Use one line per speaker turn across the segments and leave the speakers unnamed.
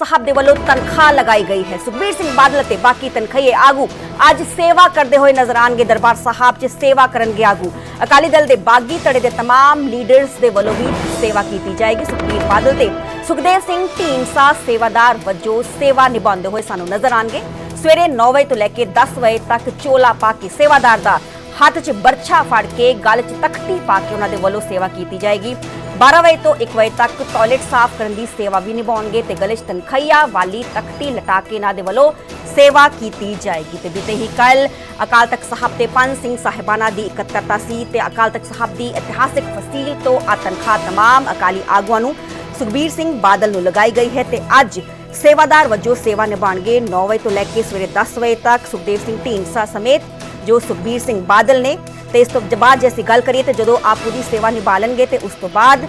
ਸਾਹਿਬ ਦੇ ਵੱਲੋਂ ਤਨਖਾਹ ਲਗਾਈ ਗਈ ਹੈ ਸੁਖਬੀਰ ਸਿੰਘ ਬਾਦਲ ਅਤੇ ਬਾਕੀ ਤਨਖਾਹੀਏ ਆਗੂ ਅੱਜ ਸੇਵਾ ਕਰਦੇ ਹੋਏ ਨਜ਼ਰ ਆਣਗੇ ਦਰਬਾਰ ਸਾਹਿਬ 'ਚ ਸੇਵਾ ਕਰਨਗੇ ਆਗੂ ਅਕਾਲੀ ਦਲ ਦੇ ਬਾਗੀ ਧੜੇ ਦੇ तमाम ਲੀਡਰਸ ਦੇ ਵੱਲੋਂ ਵੀ ਸੇਵਾ ਕੀਤੀ ਜਾਏਗੀ ਸੁਖਬੀਰ ਬਾਦਲ ਤੇ ਸੁਖਦੇਵ ਸਿੰਘ ਢੀਂਡਸਾ ਸੇਵਾਦਾਰ ਵਜੋਂ ਸੇਵਾ ਨਿਭਾਉਂਦੇ ਹੋਏ ਸਾਨੂੰ ਨਜ਼ਰ ਆਣਗੇ ਸਵੇਰੇ 9 ਵਜੇ ਤੋਂ ਲੈ ਕੇ 10 ਵਜੇ ਤੱਕ ਚੋਲਾ ਪਾ ਕੇ ਸੇਵਾਦਾਰ ਦਾ ਹੱਥ 'ਚ ਬਰਛਾ ਫੜ ਕੇ ਗਲ 'ਚ ਤਖਤੀ ਪਾ ਕੇ ਉਹਨਾਂ ਦੇ ਵੱਲੋਂ ਸੇਵਾ ਕੀਤੀ ਜਾਏਗੀ 12 ਵਜੇ ਤੋਂ 1 ਵਜੇ ਤੱਕ ਟਾਇਲਟ ਸਾਫ਼ ਕਰਨ ਦੀ ਸੇਵਾ ਵੀ ਨਿਭਾਉਣਗੇ ਤੇ ਗਲੇ 'ਚ ਤਨਖਈਆ ਵਾਲੀ ਤਖਤੀ ਲਟਾ ਕੇ ਇਹਨਾਂ ਦੇ ਵੱਲੋਂ ਸੇਵਾ ਕੀਤੀ ਜਾਏਗੀ ਤੇ ਬੀਤੇ ਹੀ ਕੱਲ ਅਕਾਲ ਤਖਤ ਸਾਹਿਬ ਤੇ ਪੰਜ ਸਿੰਘ ਸਾਹਿਬਾਨਾਂ ਦੀ ਇਕੱਤਰਤਾ ਸੀ ਤੇ ਅਕਾਲ ਤਖਤ ਸਾਹਿਬ ਦੀ ਇਤਿਹਾਸਿਕ ਫਸੀਲ ਤੋਂ ਆ ਤਨਖਾਹ तमाम ਅਕਾਲੀ ਆਗੂਆਂ ਨੂੰ ਸੁਖਬੀਰ ਸਿੰਘ ਬਾਦਲ ਨੂੰ ਲਗਾਈ ਗਈ ਹੈ ਤੇ ਅੱਜ ਸੇਵਾਦਾਰ ਵਜੋਂ ਸੇਵਾ ਨਿਭਾਉਣਗੇ 9 ਵਜੇ ਤੋਂ ਲੈ ਕੇ ਸਵੇਰੇ 10 ਵਜੇ ਤੱਕ ਸੁਖਦੇਵ ਸਿੰਘ ਢੀਂਡਸਾ ਸਮੇਤ ਜੋ ਸੁਖਬੀਰ ਸਿੰਘ ਬਾਦਲ ਨੇ। ਤੇ ਇਸ ਤੋਂ ਬਾਅਦ ਜੇ ਅਸੀਂ ਗੱਲ ਕਰੀਏ ਤੇ ਜਦੋਂ ਆਪ ਪੂਰੀ ਸੇਵਾ ਨਿਭਾ ਲੈਣਗੇ ਤੇ ਉਸ ਤੋਂ ਬਾਅਦ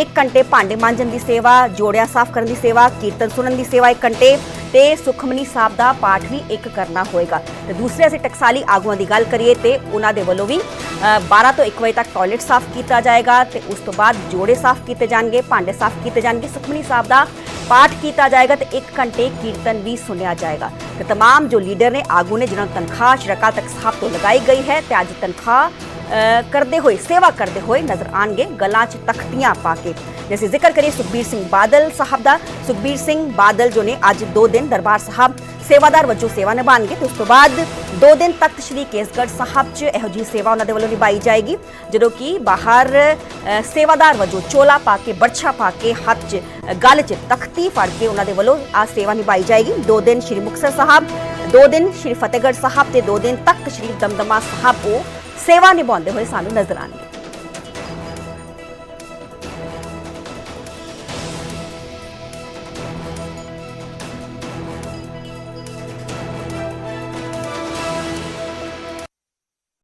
1 ਘੰਟੇ ਭਾਂਡੇ ਮਾਂਜਣ ਦੀ ਸੇਵਾ ਜੋੜਿਆ ਸਾਫ਼ ਕਰਨ ਦੀ ਸੇਵਾ ਕੀਰਤਨ ਸੁਣਨ ਦੀ ਸੇਵਾ 1 ਘੰਟੇ ਤੇ ਸੁਖਮਨੀ ਸਾਹਿਬ ਦਾ ਪਾਠ ਵੀ ਇੱਕ ਕਰਨਾ ਹੋਏਗਾ। ਤੇ ਦੂਸਰੇ ਅਸੀਂ ਟਕਸਾਲੀ ਆਗੂਆਂ ਦੀ ਗੱਲ ਕਰੀਏ ਤੇ ਉਹਨਾਂ ਦੇ ਵੱਲੋਂ ਵੀ ਅ, 12 ਤੋਂ 1 ਵਜੇ ਤੱਕ ਟਾਇਲਟ ਸਾਫ਼ ਕੀਤਾ ਜਾਏਗਾ ਤੇ ਉਸ ਤੋਂ ਬਾਅਦ ਜੋੜੇ ਸਾਫ਼ ਕੀਤੇ ਜਾਣਗੇ ਭਾਂਡੇ ਸਾਫ਼ ਕੀਤੇ ਜਾਣਗੇ। ਸੁਖਮਨੀ ਸਾਹਿਬ ਦਾ ਪਾਠ ਕੀਤਾ ਜਾਏਗਾ ਤੇ 1 ਘੰਟੇ ਕੀਰਤਨ ਵੀ ਸੁਣਿਆ ਜਾਏਗਾ ਤੇ तमाम ਜੋ ਲੀਡਰ ਨੇ ਆਗੂ ਨੇ ਜਿਨ੍ਹਾਂ ਨੂੰ ਤਨਖਾਹ ਸ਼੍ਰਕਾ ਤੱਕ ਸਾਹਿਬ ਤੋਂ ਲਗਾਈ ਗਈ ਹੈ ਤੇ ਅੱਜ ਤਨਖਾਹ ਅ, ਕਰਦੇ ਹੋਏ ਸੇਵਾ ਕਰਦੇ ਹੋਏ ਨਜ਼ਰ ਆਣਗੇ ਗਲਾਂ 'ਚ ਤਖਤੀਆਂ ਪਾ ਕੇ ਜੈਸੇ ਜ਼ਿਕਰ ਕਰੀਏ ਸੁਖਬੀਰ ਸਿੰਘ ਬਾਦਲ ਸਾਹਿਬ ਦਾ ਸੁਖਬੀਰ ਸਿੰਘ ਬਾਦਲ ਜੋ ਨੇ ਅੱਜ 2 ਦਿਨ ਦਰਬਾਰ ਸਾਹਿਬ ਸੇਵਾਦਾਰ ਵਜੋਂ ਸੇਵਾ ਨਿਭਾਉਣਗੇ ਤੇ ਉਸ ਤੋਂ ਬਾਅਦ 2 ਦਿਨ ਤਖਤ ਸ੍ਰੀ ਕੇਸਗੜ੍ਹ ਸਾਹਿਬ 'ਚ ਇਹੋ ਜਿਹੀ ਸੇਵਾ ਉਹਨਾਂ ਦੇ ਵੱਲੋਂ ਨਿਭਾਈ ਜਾਏਗੀ ਜਦੋਂ ਕਿ ਬਾਹਰ ਅ, ਸੇਵਾਦਾਰ ਵਜੋਂ ਚੋਲਾ ਪਾ ਕੇ ਬਰਛਾ ਪਾ ਕੇ ਹੱਥ 'ਚ ਅ, ਗਲ 'ਚ ਤਖਤੀ ਫੜ ਕੇ ਉਹਨਾਂ ਦੇ ਵੱਲੋਂ ਆ ਸੇਵਾ ਨਿਭਾਈ ਜਾਏਗੀ 2 ਦਿਨ ਸ੍ਰੀ ਮੁਕਤਸਰ ਸਾਹਿਬ 2 ਦਿਨ ਸ੍ਰੀ ਫਤਿਹਗੜ੍ਹ ਸਾਹਿਬ ਤੇ 2 ਦਿਨ ਤਖਤ ਸ੍ਰੀ ਦਮਦਮਾ ਸਾਹਿਬ ਉਹ ਸੇਵਾ ਨਿਭਾਉਂਦੇ ਹੋਏ ਸਾਨੂੰ ਨਜ਼ਰ ਆਉਣਗੇ।